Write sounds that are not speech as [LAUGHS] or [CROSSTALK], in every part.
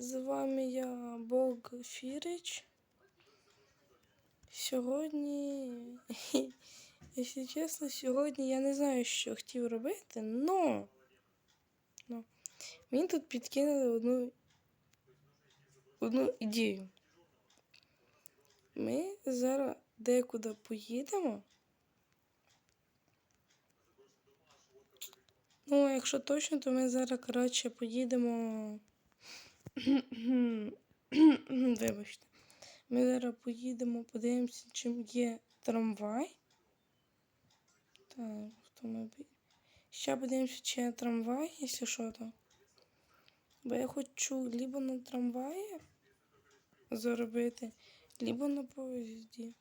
З вами я Бог Фірич. Сьогодні, [LAUGHS] якщо чесно, сьогодні я не знаю, що хотів робити, но, но мені тут підкинули одну, одну ідею. Ми зараз декуди поїдемо. Ну, якщо точно, то ми зараз, коротше, поїдемо. Вибачте. Ми зараз поїдемо, подивимося, чим є трамвай. Так, автомобіль. Ще подивимося, чи є трамвай, якщо що то. Бо я хочу либо на трамваї заробити, либо на поїзді.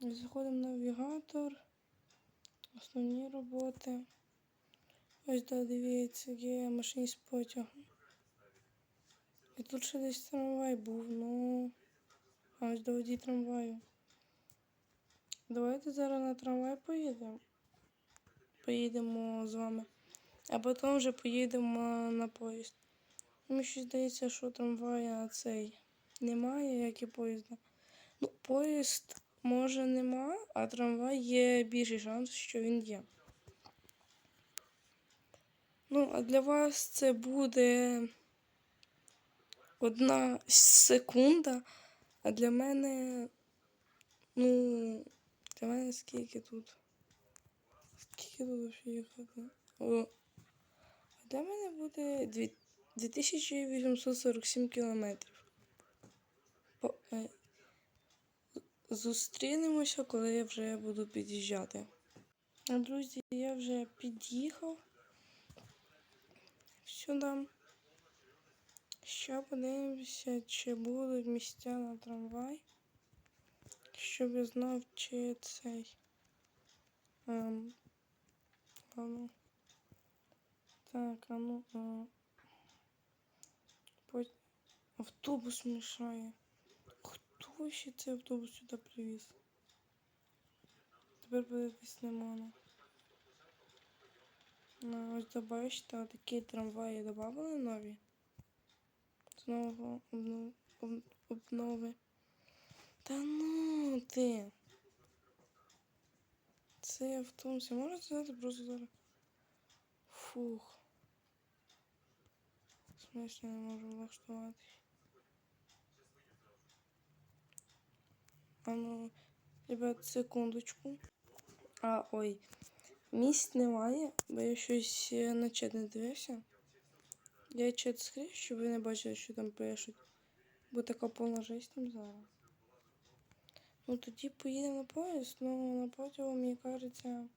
Заходимо в навігатор. Основні роботи. Ось да, дивіться, є машиніст потягу. І тут ще десь трамвай був, ну. А ось до водій трамваю. Давайте зараз на трамвай поїдемо. Поїдемо з вами. А потім вже поїдемо на поїзд. Мені щось здається, що трамвая цей немає, як і поїзда. Ну, поїзд може нема, а трамвай є більший шанс, що він є. Ну, а для вас це буде одна секунда, а для мене, ну, для мене скільки тут? Скільки тут їхати? А для мене буде 2847 кілометрів. По- е, Зустрінемося, коли я вже буду під'їжджати. Друзі, я вже під'їхав сюди. Ще подивимося, чи будуть місця на трамвай. Щоб я знав, чи цей. Ем, а ну. Так, а ну. А, по... Автобус мішає. Хто ще цей автобус сюди привіз? Тепер подивитись не. Ну, ось добавиште, такі трамваї додали нові. Знову обнов... об... обнови. Та ну ти. Цей автобус. Я можу сказати просто зараз. Фух. В смислі не можу влаштуватись. А ну, ребят, секундочку. А, ой. Місць немає, бо я щось е, на чат не дивився. Я чат скрив, щоб ви не бачили, що там пишуть. Бо така повна жесть там зараз. Ну тоді поїдемо на поїзд, ну на потягу, мені кажеться,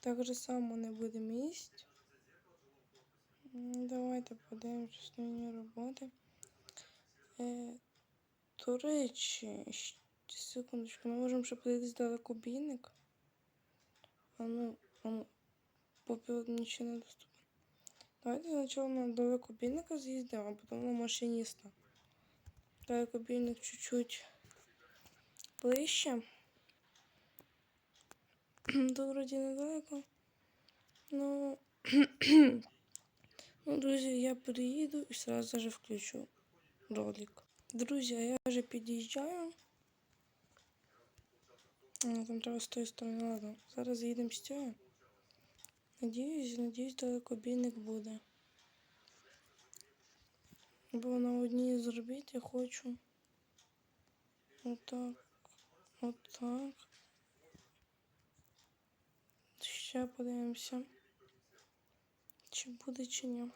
так же само не буде місць. М, Давайте подивимося основні роботи. Е, до речі, секундочку, ми можемо ще подивитись далекобійник. А ну, а ну, попил нічого не доступно. Давайте спочатку на далекобійника з'їздимо, а потім на машиніста. Далекобійник чуть-чуть ближче. [CLEARS THROAT] Тут вроді недалеко. [CLEARS THROAT] Ну, ну, друзі, я приїду і сразу же включу ролик. Друзі, я вже під'їжджаю. Там треба з тої сторони, ладно. Зараз їдемо з цього. Надіюсь, надіюсь, далекобійник буде. Бо на одній зробити хочу. Отак. Отак. Ще подивимося. Чи буде, чи ні.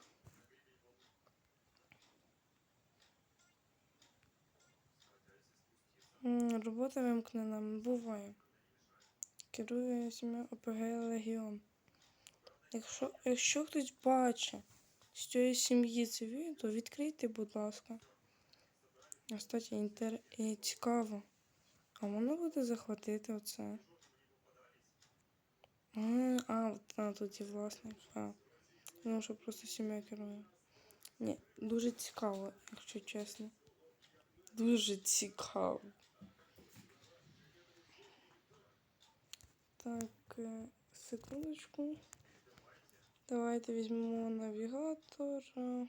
Робота вимкнена, буває. Керує сім'я ОПГ Легіон. Якщо, якщо хтось бачить з цієї сім'ї це відео, відкрийте, будь ласка. Кстати, інтер... е, цікаво. А воно буде захватити оце. А, а, от, а тут є власник. А. Ну, що просто сім'я керує. Ні, дуже цікаво, якщо чесно. Дуже цікаво. Так, е, секундочку. Давайте візьмемо навігатор. е,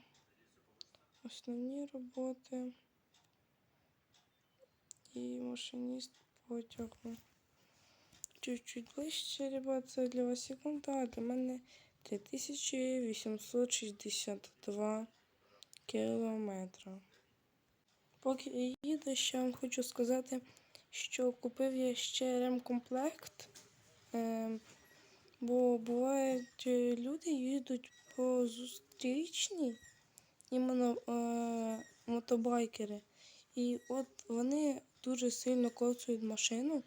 Основні роботи. І машиніст потягу. Чуть-чуть ближче, ребят, це для вас секунда, а для мене 3862 кілометра. Поки я їду, ще вам хочу сказати, що купив я ще ремкомплект. Бо бувають е, люди їдуть по зустрічній, іменно е, мотобайкери. І от вони дуже сильно коцають машину,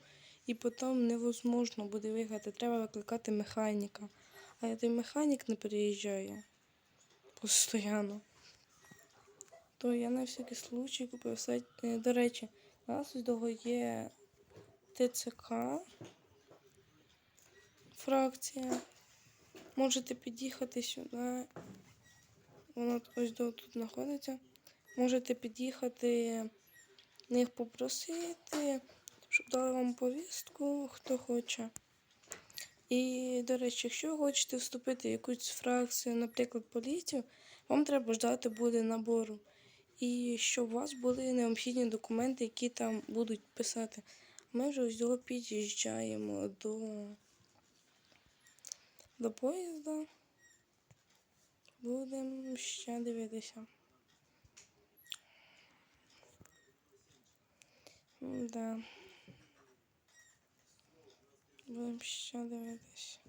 і потім невозможно буде виграти. Треба викликати механіка. А той механік не приїжджає постійно. То я на всякий случай купив. Е, До речі, у нас того є ТЦК фракція. Можете під'їхати сюди. Воно ось до тут знаходиться. Можете під'їхати них попросити, щоб дали вам повістку, хто хоче. І, до речі, якщо ви хочете вступити в якусь фракцію, наприклад, поліцію, вам треба ждати буде набору. І щоб у вас були необхідні документи, які там будуть писати. Ми вже ось його під'їжджаємо до, до поїзда. Будемо ще дивитися. Да. Будемо ще дивитися.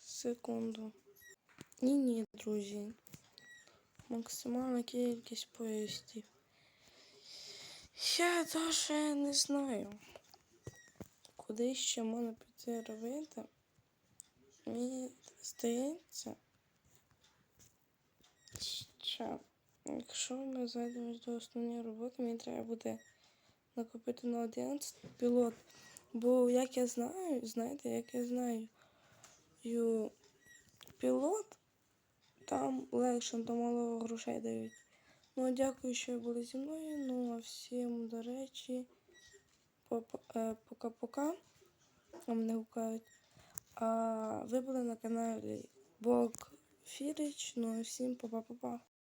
Секунду. Ні, ні, друзі. Максимальна кількість поїздів. Я навіть не знаю, куди ще можна піти робити. Мені здається, що якщо ми зайдемо до основної роботи, мені треба буде накопити на 11 пілот. Бо як я знаю, знаєте, як я знаю, пілот там легше, там мало грошей дають. Ну, дякую, що ви були зі мною. Ну, а всім, до речі, пока-пока. А мене гукають. А ви були на каналі Бог Фірич. Ну, і всім па-па-па-па.